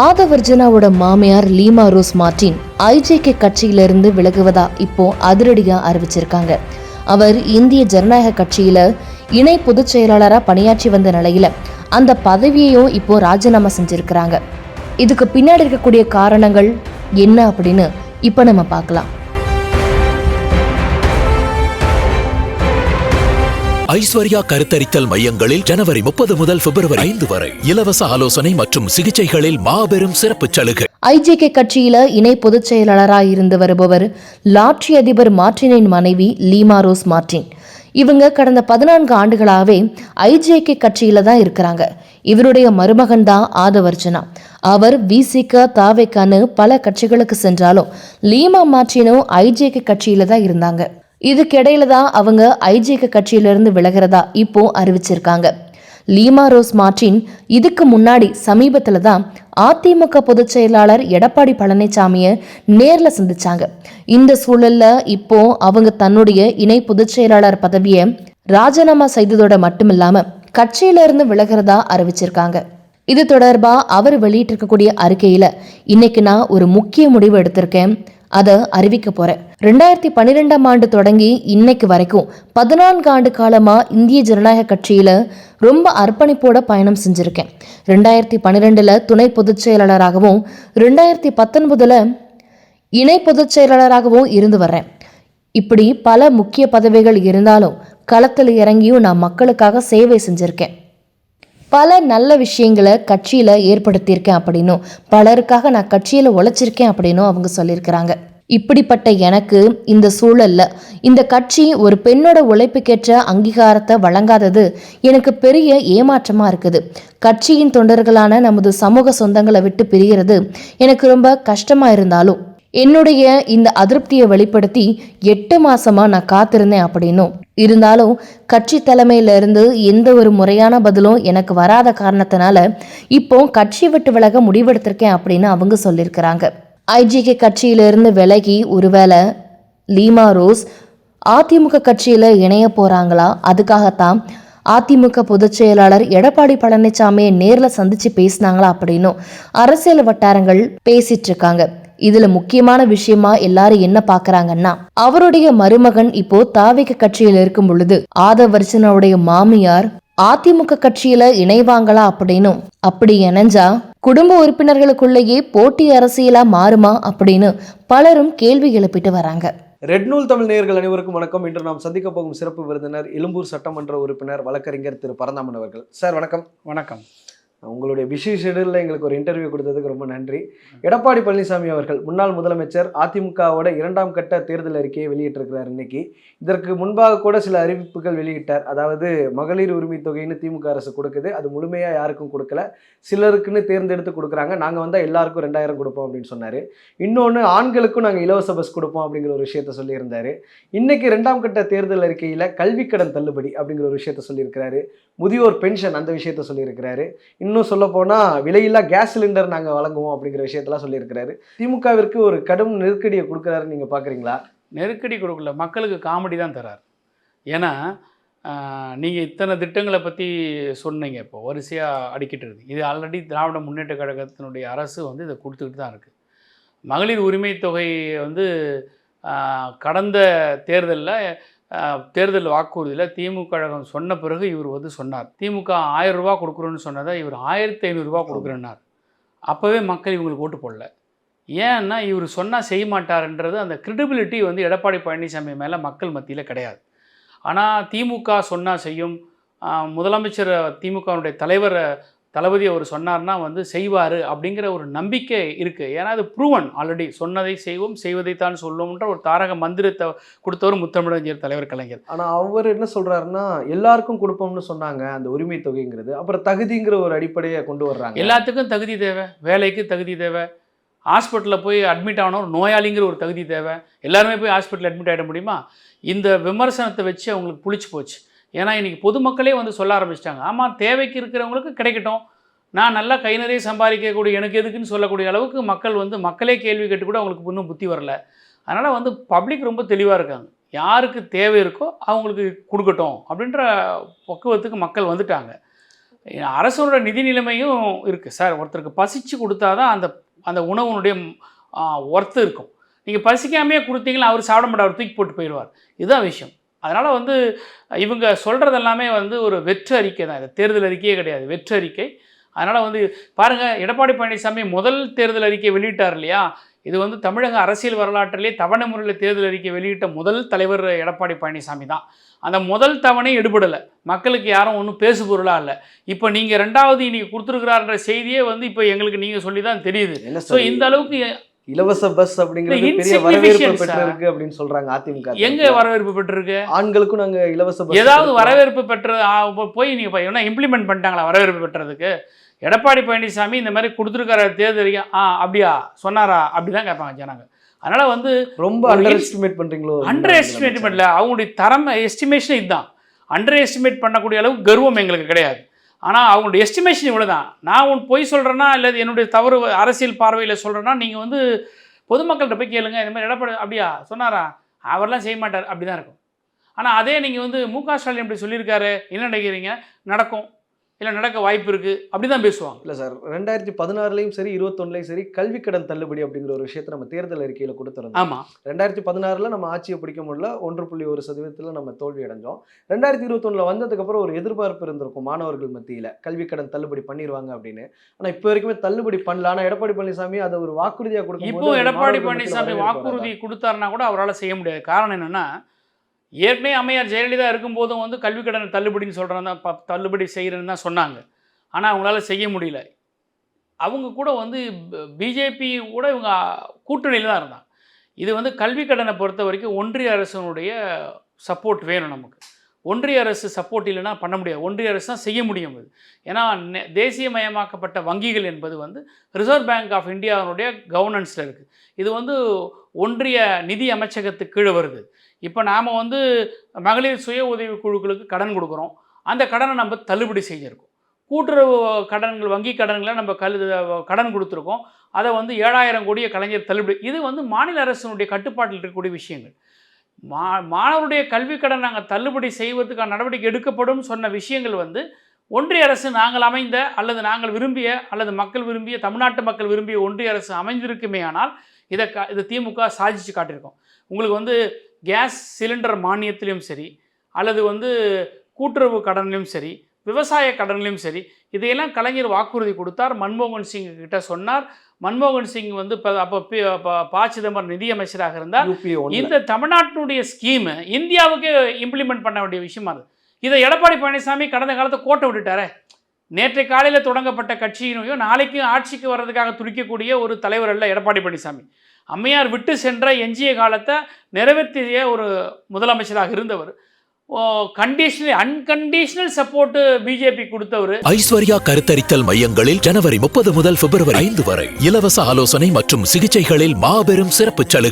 ஆதவர்ஜனாவோட மாமியார் Lima rose Martin IJK கட்சியிலிருந்து விலகுவதா இப்போ அதிரடியா அறிவிச்சிருக்காங்க. அவர் இந்திய ஜனநாயக கட்சியில இணை பொதுச் செயலாளராக பணியாற்றி வந்த நிலையில அந்த பதவியையும் இப்போ ராஜினாமா செஞ்சிருக்கிறாங்க. இதுக்கு பின்னாடி இருக்கக்கூடிய காரணங்கள் என்ன அப்படின்னு இப்போ நம்ம பார்க்கலாம். ஐஸ்வர்யா கருத்தரித்தல் மையங்களில் ஜனவரி முப்பது முதல் பிப்ரவரி ஐந்து வரை. இலவச ஆலோசனை மற்றும் சிகிச்சைகளில் மாபெரும் சிறப்பு சலுகை. ஐஜேகே கட்சியில இணை பொதுச் செயலாளராக இருந்து வருபவர் லாட்ரி அதிபர் மார்டினின் மனைவி லீமா ரோஸ் மார்டின். இவங்க கடந்த பதினான்கு ஆண்டுகளாகவே ஐஜேகே கட்சியில தான் இருக்கிறாங்க. இவருடைய மருமகன் தான் ஆதவர்ஜனா. அவர் விசிக தாவேக்கான்னு பல கட்சிகளுக்கு சென்றாலும் லீமா மார்டினும் ஐஜேகே கட்சியில தான் இருந்தாங்க. இதுக்கிடையில தான் அவங்க ஐஜேக கட்சியிலிருந்து விலகிறதா இப்போ அறிவிச்சிருக்காங்க. லீமா ரோஸ் மார்டின் இதுக்கு முன்னாடி சமீபத்தில் தான் அதிமுக பொதுச் செயலாளர் எடப்பாடி பழனிசாமியை நேரில் சந்திச்சாங்க. இந்த சூழல்ல இப்போ அவங்க தன்னுடைய இணை பொதுச் செயலாளர் பதவியை ராஜினாமா செய்ததோட மட்டுமில்லாம கட்சியிலிருந்து விலகிறதா அறிவிச்சிருக்காங்க. இது தொடர்பா அவர் வெளியிட்டிருக்கக்கூடிய அறிக்கையில இன்னைக்கு நான் ஒரு முக்கிய முடிவு எடுத்திருக்கேன். அதை அறிவிக்க போறேன். ரெண்டாயிரத்தி பன்னிரெண்டாம் ஆண்டு தொடங்கி இன்னைக்கு வரைக்கும் பதினான்கு ஆண்டு காலமா இந்திய ஜனநாயக கட்சியில ரொம்ப அர்ப்பணிப்போட பயணம் செஞ்சிருக்கேன். ரெண்டாயிரத்தி பன்னிரெண்டுல துணை பொதுச் செயலாளராகவும் ரெண்டாயிரத்தி பத்தொன்பதுல இணை பொதுச் செயலாளராகவும் இருந்து வர்றேன். இப்படி பல முக்கிய பதவிகள் இருந்தாலும் களத்தில் இறங்கியும் நான் மக்களுக்காக சேவை செஞ்சிருக்கேன். பல நல்ல விஷயங்களை கட்சியில் ஏற்படுத்தியிருக்கேன் அப்படின்னும். பலருக்காக நான் கட்சியில் உழைச்சிருக்கேன் அப்படின்னும் அவங்க சொல்லியிருக்கிறாங்க. இப்படிப்பட்ட எனக்கு இந்த சூழல்ல இந்த கட்சி ஒரு பெண்ணோட உழைப்புக்கேற்ற அங்கீகாரத்தை வழங்காதது எனக்கு பெரிய ஏமாற்றமா இருக்குது. கட்சியின் தொண்டர்களான நமது சமூக சொந்தங்களை விட்டு பிரிகிறது எனக்கு ரொம்ப கஷ்டமா இருந்தாலும் என்னுடைய இந்த அதிருப்தியை வெளிப்படுத்தி எட்டு மாசமா நான் காத்திருந்தேன் அப்படின்னும். இருந்தாலும் கட்சி தலைமையிலிருந்து எந்த ஒரு முறையான பதிலும் எனக்கு வராத காரணத்தினால இப்போ கட்சி விட்டு விலக முடிவெடுத்திருக்கேன் அப்படின்னு அவங்க சொல்லியிருக்கிறாங்க. ஐஜிகே கட்சியிலிருந்து விலகி ஒருவேளை லீமா ரோஸ் அதிமுக கட்சியில் இணைய போகிறாங்களா அதுக்காகத்தான் அதிமுக பொதுச் செயலாளர் எடப்பாடி பழனிசாமியை நேரில் சந்திச்சு பேசினாங்களா அப்படின்னும் அரசியல் வட்டாரங்கள் பேசிட்டு இருக்காங்க. இதுல முக்கியமான விஷயமா எல்லாரும் என்ன பாக்குறாங்கன்னா அவருடைய மருமகன் இப்போ தாவிக கட்சியில் இருக்கும் பொழுது ஆதவர்ஜனாவுடைய மாமியார் அதிமுக கட்சியில இணைவாங்களா அப்படின்னும் அப்படி இணைஞ்சா குடும்ப உறுப்பினர்களுக்குள்ளேயே போட்டி அரசியலா மாறுமா அப்படின்னு பலரும் கேள்வி எழுப்பிட்டு வராங்க. ரெட் நூல் தமிழ் நேயர்கள் அனைவருக்கும் வணக்கம். இன்று நாம் சந்திக்க போகும் சிறப்பு விருந்தினர் எழும்பூர் சட்டமன்ற உறுப்பினர் வழக்கறிஞர் திரு பரந்தாமன் அவர்கள். சார் வணக்கம். வணக்கம். உங்களுடைய பிஸி ஷெடியூலில் எங்களுக்கு ஒரு இன்டர்வியூ கொடுத்ததுக்கு ரொம்ப நன்றி. எடப்பாடி பழனிசாமி அவர்கள் முன்னாள் முதலமைச்சர் அதிமுகவோட இரண்டாம் கட்ட தேர்தல் அறிக்கையை வெளியிட்டிருக்கிறார் இன்னைக்கு. இதற்கு முன்பாக கூட சில அறிவிப்புகள் வெளியிட்டார். அதாவது மகளிர் உரிமை தொகைன்னு திமுக அரசு கொடுக்குது. அது முழுமையாக யாருக்கும் கொடுக்கல. சிலருக்குன்னு தேர்ந்தெடுத்து கொடுக்குறாங்க. நாங்கள் வந்தால் எல்லாருக்கும் ரெண்டாயிரம் கொடுப்போம் அப்படின்னு சொன்னார். இன்னொன்று ஆண்களுக்கும் நாங்கள் இலவச பஸ் கொடுப்போம் அப்படிங்கிற ஒரு விஷயத்த சொல்லியிருந்தார். இன்னைக்கு ரெண்டாம் கட்ட தேர்தல் அறிக்கையில் கல்விக்கடன் தள்ளுபடி அப்படிங்கிற ஒரு விஷயத்த சொல்லியிருக்கிறாரு. முதியோர் பென்ஷன் அந்த விஷயத்த சொல்லியிருக்கிறாரு. இன்னும் சொல்ல போனால் விலையில்லா கேஸ் சிலிண்டர் நாங்கள் வழங்குவோம் அப்படிங்கிற விஷயத்தெல்லாம் சொல்லியிருக்கிறாரு. திமுகவிற்கு ஒரு கடும் நெருக்கடியை கொடுக்குறாருன்னு நீங்கள் பார்க்குறீங்களா நெருக்கடி கொடுக்கல. மக்களுக்கு காமெடி தான் தரார். ஏன்னா நீங்கள் இத்தனை திட்டங்களை பற்றி சொன்னீங்க இப்போ. வரிசையாக அடிக்கிட்டு இருக்கு. இது ஆல்ரெடி திராவிட முன்னேற்ற கழகத்தினுடைய அரசு வந்து இதை கொடுத்துக்கிட்டு தான் இருக்குது மகளிர் உரிமை தொகை வந்து கடந்த தேர்தலில் தேர்தல் வாக்குறுதியில் திமுக கழகம் சொன்ன பிறகு இவர் வந்து சொன்னார். திமுக ஆயிரம் ரூபா கொடுக்குறோன்னு சொன்னதை இவர் ஆயிரத்தி ஐநூறுரூவா கொடுக்குறேன்னார். அப்போவே மக்கள் இவங்களுக்கு ஓட்டு போடல. ஏன்னா இவர் சொன்னால் செய்ய மாட்டார்ன்றது அந்த கிரெடிபிலிட்டி வந்து எடப்பாடி பழனிசாமி மேலே மக்கள் மத்தியில் கிடையாது. ஆனால் திமுக சொன்னால் செய்யும். முதலமைச்சர் திமுகவுடைய தலைவர் தளபதி அவர் சொன்னார்னா வந்து செய்வார் அப்படிங்கிற ஒரு நம்பிக்கை இருக்குது ஏன்னா அது ப்ரூவன் ஆல்ரெடி சொன்னதை செய்வோம் செய்வதைத்தான் சொல்லுவோம்ன்ற ஒரு தாரக மந்திரத்தை கொடுத்தவர் முத்தமிழஞ்சர் தலைவர் கலைஞர். ஆனால் அவர் என்ன சொல்கிறாருன்னா எல்லாருக்கும் கொடுப்போம்னு சொன்னாங்க அந்த உரிமை தொகைங்கிறது. அப்புறம் தகுதிங்கிற ஒரு அடிப்படையை கொண்டு வர்றாங்க. எல்லாத்துக்கும் தகுதி தேவை. வேலைக்கு தகுதி தேவை. ஹாஸ்பிட்டலில் போய் அட்மிட் ஆகணும் நோயாளிங்கிற ஒரு தகுதி தேவை. எல்லாருமே போய் ஹாஸ்பிட்டல் அட்மிட் ஆகிட முடியுமா? இந்த விமர்சனத்தை வச்சு அவங்களுக்கு புளிச்சு போச்சு. ஏன்னா இன்றைக்கி பொதுமக்களே வந்து சொல்ல ஆரம்பிச்சிட்டாங்க. ஆமாம் தேவைக்கு இருக்கிறவங்களுக்கு கிடைக்கட்டும். நான் நல்லா கை நிறைய சம்பாதிக்கக்கூடிய எனக்கு எதுக்குன்னு சொல்லக்கூடிய அளவுக்கு மக்கள் வந்து மக்களே கேள்வி கேட்டு கூட அவங்களுக்கு இன்னும் புத்தி வரல. அதனால் வந்து பப்ளிக் ரொம்ப தெளிவாக இருக்காங்க. யாருக்கு தேவை இருக்கோ அவங்களுக்கு கொடுக்கட்டும் அப்படின்ற பக்குவத்துக்கு மக்கள் வந்துட்டாங்க. அரசோட நிதி நிலைமையும் இருக்குது சார் ஒருத்தருக்கு பசிச்சு கொடுத்தா தான் அந்த அந்த உணவுனுடைய ஒர்த்து இருக்கும். நீங்கள் பசிக்காமையே கொடுத்தீங்கன்னா அவர் சாப்பிட மாட்டார் அவர் தூக்கி போட்டு போயிடுவார். இதுதான் விஷயம். அதனால் வந்து இவங்க சொல்கிறது எல்லாமே வந்து ஒரு வெற்று அறிக்கை தான் இது. தேர்தல் அறிக்கையே கிடையாது வெற்று அறிக்கை. அதனால் வந்து பாருங்கள் எடப்பாடி பழனிசாமி முதல் தேர்தல் அறிக்கை வெளியிட்டார் இல்லையா? இது வந்து தமிழக அரசியல் வரலாற்றிலே தவணை முறையில் தேர்தல் அறிக்கை வெளியிட்ட முதல் தலைவர் எடப்பாடி பழனிசாமி தான். அந்த முதல் தவணை எடுபடலை. மக்களுக்கு யாரும் ஒன்றும் பேசு பொருளாக இல்லை. இப்போ நீங்கள் ரெண்டாவது இன்னைக்கு கொடுத்துருக்கிறாருன்ற செய்தியே வந்து இப்போ எங்களுக்கு நீங்கள் சொல்லி தான் தெரியுது ஸோ இந்த அளவுக்கு இலவச பஸ் அப்படிங்கிறது இல்ல, பெரிய வரவேற்பு. பெற்றிருக்கு அப்படின்னு சொல்றாங்க அதிமுக எங்கே வரவேற்பு பெற்றிருக்கு? ஆண்களுக்கும் நாங்க இலவச பஸ் ஏதாவது. வரவேற்பு பெற்ற போய் நீங்கள் என்ன இம்ப்ளிமெண்ட் பண்ணிட்டாங்களா வரவேற்பு பெற்றதுக்கு? எடப்பாடி பழனிசாமி இந்த மாதிரி கொடுத்துருக்கார தேர்தல் ஆ அப்படியா சொன்னாரா அப்படி தான் கேட்பாங்க ஜனங்க. அதனால் வந்து ரொம்ப அண்டர் எஸ்டிமேட் பண்றீங்களோ அண்டர் எஸ்டிமேட் பண்ணல. அவங்களுடைய தரம் எஸ்டிமேஷன் இதுதான். அண்டர் எஸ்டிமேட் பண்ணக்கூடிய அளவுக்கு கர்வம் எங்களுக்கு கிடையாது. ஆனால் அவங்களுடைய எஸ்டிமேஷன் இவ்வளோ தான் நான் உன் பொய் சொல்கிறேன்னா இல்லை என்னுடைய தவறு அரசியல் பார்வையில் சொல்கிறேன்னா நீங்கள் வந்து பொதுமக்கள்கிட்ட போய் கேளுங்க இந்த மாதிரி எடப்பாடி அப்படியா? சொன்னாரா? அவர்லாம் செய்ய மாட்டார். அப்படி தான் இருக்கும். ஆனால் அதே நீங்கள் வந்து மு க ஸ்டாலின் இப்படி சொல்லியிருக்காரு. என்ன நினைக்கிறீங்க? நடக்கும். இல்லை நடக்க வாய்ப்பு இருக்குது அப்படி தான் பேசுவாங்க. இல்ல சார் ரெண்டாயிரத்தி பதினாறுலயும் சரி இருபத்தொன்னுலயும் சரி கல்வி கடன் தள்ளுபடி அப்படிங்கிற ஒரு விஷயத்தை நம்ம தேர்தல் அறிக்கையில கொடுத்துருந்தோம். ஆமாம் ரெண்டாயிரத்தி பதினாறுல நம்ம ஆட்சியை பிடிக்க முடியல ஒன்று புள்ளி ஒரு சதவீதத்துல நம்ம தோல்வி அடைஞ்சோம். ரெண்டாயிரத்தி இருபத்தொன்னுல வந்ததுக்கு அப்புறம் ஒரு எதிர்பார்ப்பு இருந்திருக்கும் மாணவர்கள் மத்தியில கல்வி கடன் தள்ளுபடி பண்ணிடுவாங்க அப்படின்னு. ஆனா இப்போ வரைக்குமே தள்ளுபடி பண்ணல. ஆனா எடப்பாடி பழனிசாமி அதை ஒரு வாக்குறுதியா கொடுக்கும் இப்போ எடப்பாடி பழனிசாமி வாக்குறுதி கொடுத்தாருன்னா கூட அவரால் செய்ய முடியாது. காரணம் என்னன்னா ஏற்கனவே அம்மையார் ஜெயலலிதா இருக்கும்போதும் வந்து கல்வி கடனை தள்ளுபடின்னு சொல்கிறேன் தான் தள்ளுபடி செய்கிறேன்னு தான் சொன்னாங்க. ஆனால் அவங்களால செய்ய முடியல. அவங்க கூட வந்து பிஜேபி கூட இவங்க கூட்டணியில் தான் இருந்தாங்க. இது வந்து கல்வி கடனை பொறுத்த வரைக்கும் ஒன்றிய அரசனுடைய சப்போர்ட் வேணும் நமக்கு. ஒன்றிய அரசு சப்போர்ட் இல்லைன்னா பண்ண முடியாது. ஒன்றிய அரசு தான் செய்ய முடியும் இது. ஏன்னா நெ- தேசியமயமாக்கப்பட்ட வங்கிகள் என்பது வந்து ரிசர்வ் பேங்க் ஆஃப் இந்தியாவினுடைய கவர்னன்ஸில் இருக்குது இது வந்து ஒன்றிய நிதி அமைச்சகத்துக்கு கீழே வருது. இப்போ நாம் வந்து மகளிர் சுய உதவி குழுக்களுக்கு கடன் கொடுக்குறோம். அந்த கடனை நம்ம தள்ளுபடி செஞ்சுருக்கோம். கூட்டுறவு கடன்கள் வங்கி கடன்களை நம்ம கல் கடன் கொடுத்துருக்கோம். அதை வந்து ஏழாயிரம் கோடியை கலைஞர் தள்ளுபடி இது வந்து மாநில அரசினுடைய கட்டுப்பாட்டில் இருக்கக்கூடிய விஷயங்கள். மா மாணவருடைய கல்வி கடன் நாங்கள் தள்ளுபடி செய்வதற்கான நடவடிக்கை எடுக்கப்படும் சொன்ன விஷயங்கள் வந்து ஒன்றிய அரசு நாங்கள் அமைந்த அல்லது நாங்கள் விரும்பிய அல்லது மக்கள் விரும்பிய தமிழ்நாட்டு மக்கள் விரும்பிய ஒன்றிய அரசு அமைந்திருக்குமே ஆனால் இதை க இதை திமுக சாதிச்சு காட்டியிருக்கோம். உங்களுக்கு வந்து கேஸ் சிலிண்டர் மானியத்திலையும் சரி அல்லது வந்து கூட்டுறவு கடன்லையும் சரி விவசாய கடன்லையும் சரி இதையெல்லாம் கலைஞர் வாக்குறுதி கொடுத்தார். மன்மோகன் சிங் கிட்ட சொன்னார். மன்மோகன் சிங் வந்து இப்போ அப்போ பி- சிதம்பரம் நிதியமைச்சராக இருந்தார். இந்த தமிழ்நாட்டினுடைய ஸ்கீமு இந்தியாவுக்கே இம்ப்ளிமெண்ட் பண்ண வேண்டிய விஷயமா அது இதை எடப்பாடி பழனிசாமி கடந்த காலத்தை கோட்டை விட்டுட்டாரே. நேற்றை காலையில் தொடங்கப்பட்ட கட்சியினையும் நாளைக்கும் ஆட்சிக்கு வர்றதுக்காக துடிக்கக்கூடிய ஒரு தலைவர் அல்ல எடப்பாடி பழனிசாமி. அம்மையார் விட்டு சென்ற எஞ்சிய காலத்தை நிறைவேற்றிய ஒரு முதலமைச்சராக இருந்தவர். கண்டிஷனல் அன்கண்டிஷனல் சப்போர்ட் பிஜேபி கொடுத்தவர். ஐஸ்வர்யா கருத்தரித்தல் மையங்களில் ஜனவரி முப்பது முதல் பிப்ரவரி ஐந்து வரை இலவச ஆலோசனை மற்றும் சிகிச்சைகளில் மாபெரும் சிறப்பு சலுகை.